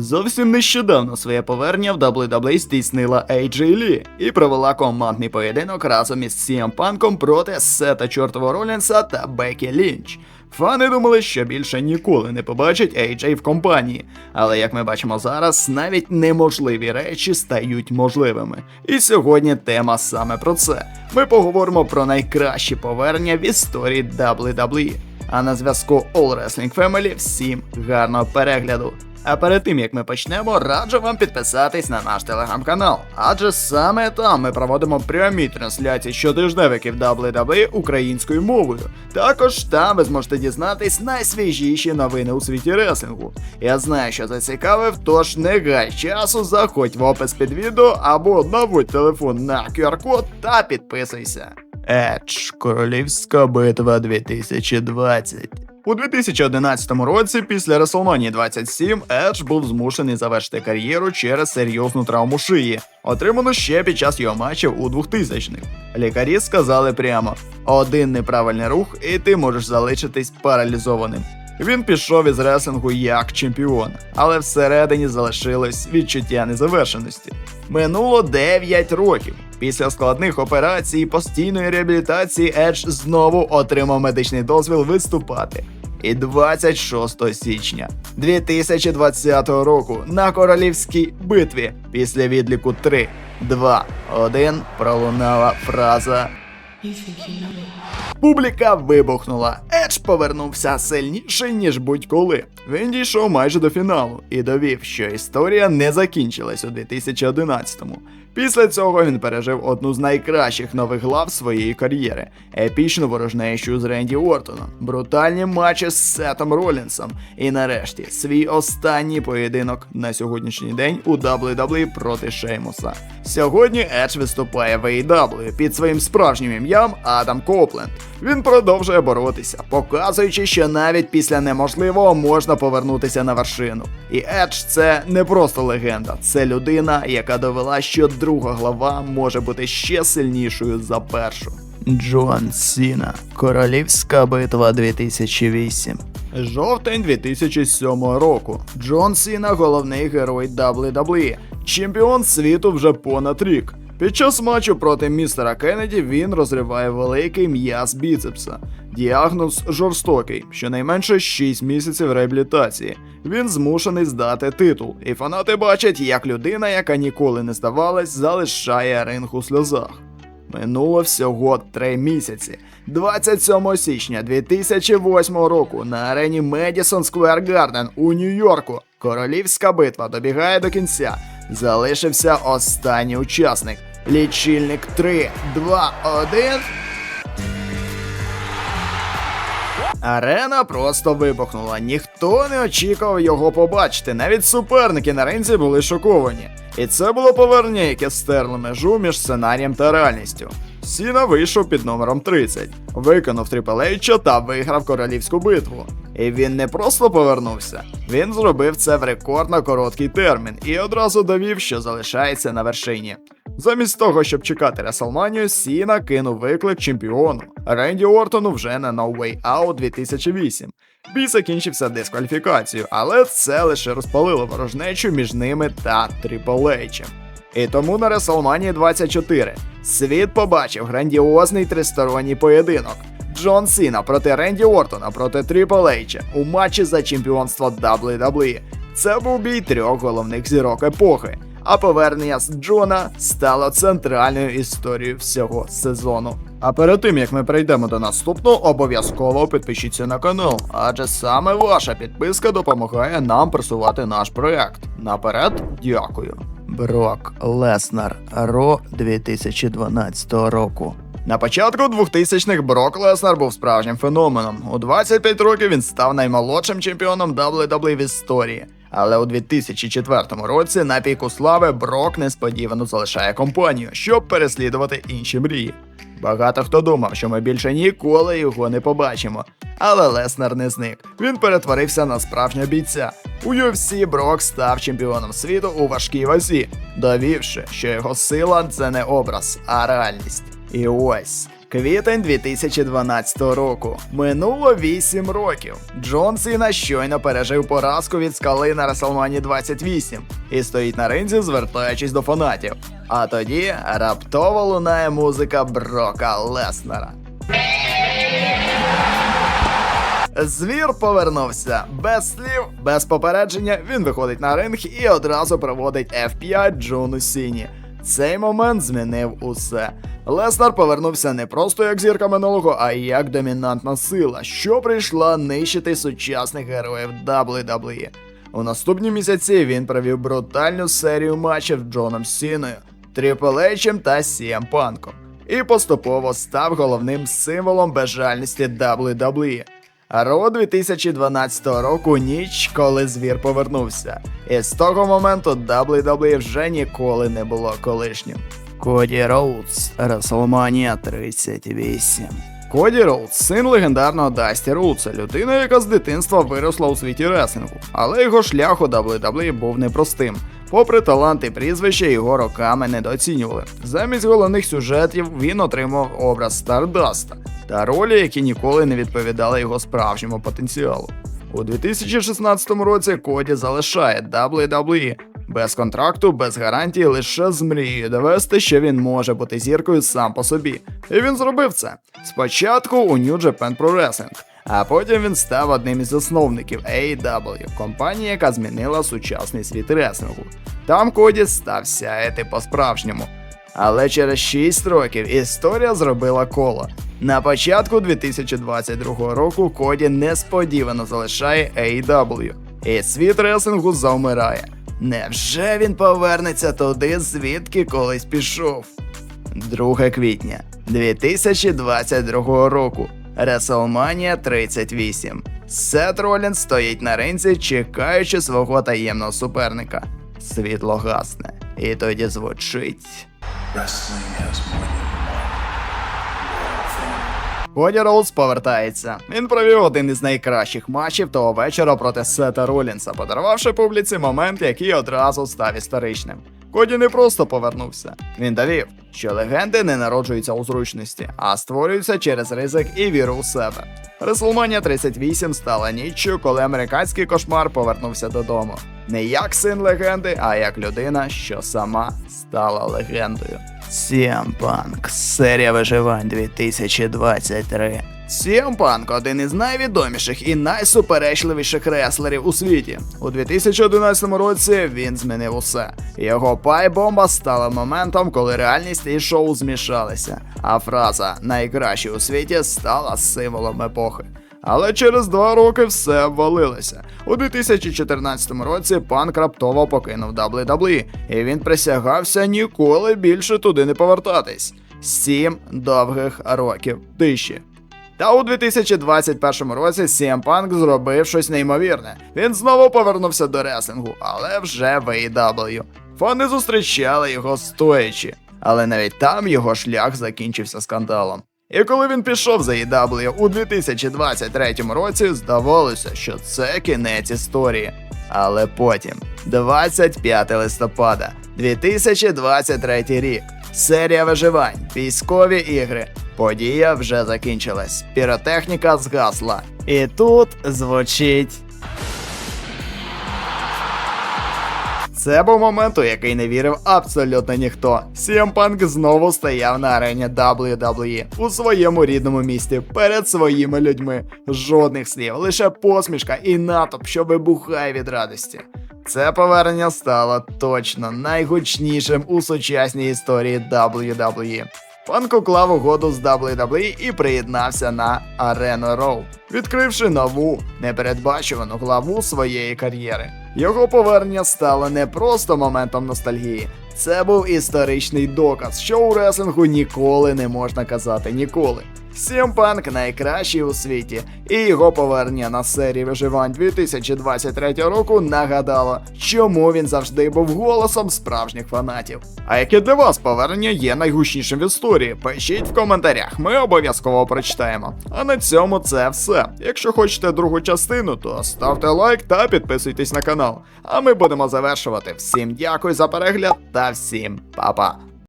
Зовсім нещодавно своє повернення в WWE здійснила AJ Lee і провела командний поєдинок разом із CM Панком проти Сета Чортового Ролінса та Бекі Лінч. Фани думали, що більше ніколи не побачать AJ в компанії, але як ми бачимо зараз, навіть неможливі речі стають можливими. І сьогодні тема саме про це. Ми поговоримо про найкращі повернення в історії WWE. А на зв'язку All Wrestling Family всім гарного перегляду. А перед тим як ми почнемо, раджу вам підписатись на наш телеграм-канал, адже саме там ми проводимо прямі трансляції щотижневиків WWE українською мовою. Також там ви зможете дізнатись найсвіжіші новини у світі реслінгу. Я знаю, що зацікавив, тож не гай часу, заходь в опис під відео або наводь телефон на QR-код та підписуйся. Едж, Королівська битва 2020. У 2011 році, після WrestleMania 27, Едж був змушений завершити кар'єру через серйозну травму шиї, отриману ще під час його матчів у 2000-х. Лікарі сказали прямо: один неправильний рух, і ти можеш залишитись паралізованим. Він пішов із реслингу як чемпіон, але всередині залишилось відчуття незавершеності. Минуло 9 років. Після складних операцій і постійної реабілітації Едж знову отримав медичний дозвіл виступати. І 26 січня 2020 року на королівській битві після відліку 3, 2, 1 пролунала фраза? Публіка вибухнула. Едж повернувся сильніший, ніж будь-коли. Він дійшов майже до фіналу і довів, що історія не закінчилась у 2011-му. Після цього він пережив одну з найкращих нових глав своєї кар'єри: епічну ворожнечу з Ренді Ортоном, брутальні матчі з Сетом Ролінсом і нарешті свій останній поєдинок на сьогоднішній день у WWE проти Шеймуса. Сьогодні Едж виступає в AEW під своїм справжнім ім'ям Адам Копленд. Він продовжує боротися, показуючи, що навіть після неможливого можна повернутися на вершину. І Едж це не просто легенда, це людина, яка довела, що друга глава може бути ще сильнішою за першу. Джон Сіна. Королівська битва 2008. Жовтень 2007 року. Джон Сіна головний герой WWE. Чемпіон світу вже понад рік. Під час матчу проти містера Кеннеді він розриває великий м'яз біцепса. Діагноз жорстокий, щонайменше 6 місяців реабілітації. Він змушений здати титул, і фанати бачать, як людина, яка ніколи не здавалась, залишає ринг у сльозах. Минуло всього три місяці. 27 січня 2008 року на арені Медісон Сквер Гарден у Нью-Йорку королівська битва добігає до кінця. Залишився останній учасник. Лічильник 3, 2, 1. Арена просто вибухнула. Ніхто не очікував його побачити. Навіть суперники на ринзі були шоковані. І це було повернення, яке стерло межу між сценарієм та реальністю. Сіна вийшов під номером 30, виконав трипелейча та виграв королівську битву. І він не просто повернувся, він зробив це в рекордно короткий термін і одразу довів, що залишається на вершині. Замість того, щоб чекати Реслманію, Сіна кинув виклик чемпіону Ренді Ортону вже на No Way Out 2008. Бій закінчився дискваліфікацією, але це лише розпалило ворожнечу між ними та H. І тому на WrestleMania 24 світ побачив грандіозний тристоронній поєдинок. Джон Сіна проти Ренді Ортона проти H у матчі за чемпіонство WWE. Це був бій трьох головних зірок епохи. А повернення з Джона стало центральною історією всього сезону. А перед тим як ми перейдемо до наступного, обов'язково підпишіться на канал, адже саме ваша підписка допомагає нам просувати наш проект. Наперед, дякую. Брок Леснар Ро 2012 року. На початку 2000-х Брок Леснар був справжнім феноменом. У 25 років він став наймолодшим чемпіоном WWE в історії. Але у 2004 році на піку слави Брок несподівано залишає компанію, щоб переслідувати інші мрії. Багато хто думав, що ми більше ніколи його не побачимо. Але Леснер не зник. Він перетворився на справжнього бійця. У UFC Брок став чемпіоном світу у важкій вазі, довівши, що його сила це не образ, а реальність. І ось Квітень 2012 року. Минуло 8 років. Джон Сіна щойно пережив поразку від скали на WrestleMania 28 і стоїть на ринзі, звертаючись до фанатів. А тоді раптово лунає музика Брока Леснера. Звір повернувся без слів, без попередження. Він виходить на ринг і одразу проводить F5 Джону Сіні. Цей момент змінив усе. Леснар повернувся не просто як зірка минулого, а як домінантна сила, що прийшла нищити сучасних героїв WWE. У наступні місяці він провів брутальну серію матчів з Джоном Сіною, Тріпл Ейчем та Сієм Панком. І поступово став головним символом безжальності WWE. Ро 2012 року ніч, коли звір повернувся. І з того моменту WWE вже ніколи не було колишнім. Коді Роудс, WrestleMania 38. Коді Роудс, син легендарного Дасті Роудса, людина, яка з дитинства виросла у світі реслінгу. Але його шлях у WWE був непростим. Попри талант і прізвище, його роками недооцінювали. Замість головних сюжетів він отримав образ Стардаста та ролі, які ніколи не відповідали його справжньому потенціалу. У 2016 році Коді залишає WWE без контракту, без гарантії, лише з мрією довести, що він може бути зіркою сам по собі. І він зробив це. Спочатку у New Japan Pro Wrestling, а потім він став одним із засновників AEW, компанії, яка змінила сучасний світ реслінгу. Там Коді став сяяти по-справжньому. Але через 6 років історія зробила коло. На початку 2022 року Коді несподівано залишає AEW, і світ реслінгу завмирає. Невже він повернеться туди, звідки колись пішов? 2 квітня 2022 року. WrestleMania 38. Сет Ролінс стоїть на ринці, чекаючи свого таємного суперника. Світло гасне. І тоді звучить. Коді Роуз повертається. Він провів один із найкращих матчів того вечора проти Сета Ролінса, подарувавши публіці момент, який одразу став історичним. Коді не просто повернувся. Він довів, що легенди не народжуються у зручності, а створюються через ризик і віру у себе. WrestleMania 38 стала ніччю, коли американський кошмар повернувся додому. Не як син легенди, а як людина, що сама стала легендою. Punk. Серія виживань 2023. CM Punk – один із найвідоміших і найсуперечливіших реслерів у світі. У 2011 році він змінив усе. Його пай-бомба стала моментом, коли реальність і шоу змішалися, а фраза найкращий у світі стала символом епохи. Але через два роки все обвалилося. У 2014 році панк раптово покинув WWE, і він присягався ніколи більше туди не повертатись. Сім довгих років тиші. Та у 2021 році CM Punk зробив щось неймовірне. Він знову повернувся до реслінгу, але вже в AEW. Фани зустрічали його стоячи, але навіть там його шлях закінчився скандалом. І коли він пішов за AEW у 2023 році, здавалося, що це кінець історії. Але потім, 25 листопада 2023 рік, серія виживань, військові ігри. Подія вже закінчилась. Піротехніка згасла. І тут звучить. Це був момент, у який не вірив абсолютно ніхто. Punk знову стояв на арені WWE у своєму рідному місті перед своїми людьми. Жодних слів, лише посмішка і натовп, що вибухає від радості. Це повернення стало точно найгучнішим у сучасній історії WWE. Панк уклав угоду з WWE і приєднався на Arena Row, відкривши нову, непередбачувану главу своєї кар'єри. Його повернення стало не просто моментом ностальгії. Це був історичний доказ, що у реслінгу ніколи не можна казати ніколи. Punk найкращий у світі, і його повернення на серії виживань 2023 року нагадало, чому він завжди був голосом справжніх фанатів. А яке для вас повернення є найгучнішим в історії? Пишіть в коментарях, ми обов'язково прочитаємо. А на цьому це все. Якщо хочете другу частину, то ставте лайк та підписуйтесь на канал. А ми будемо завершувати. Всім дякую за перегляд та всім па-па.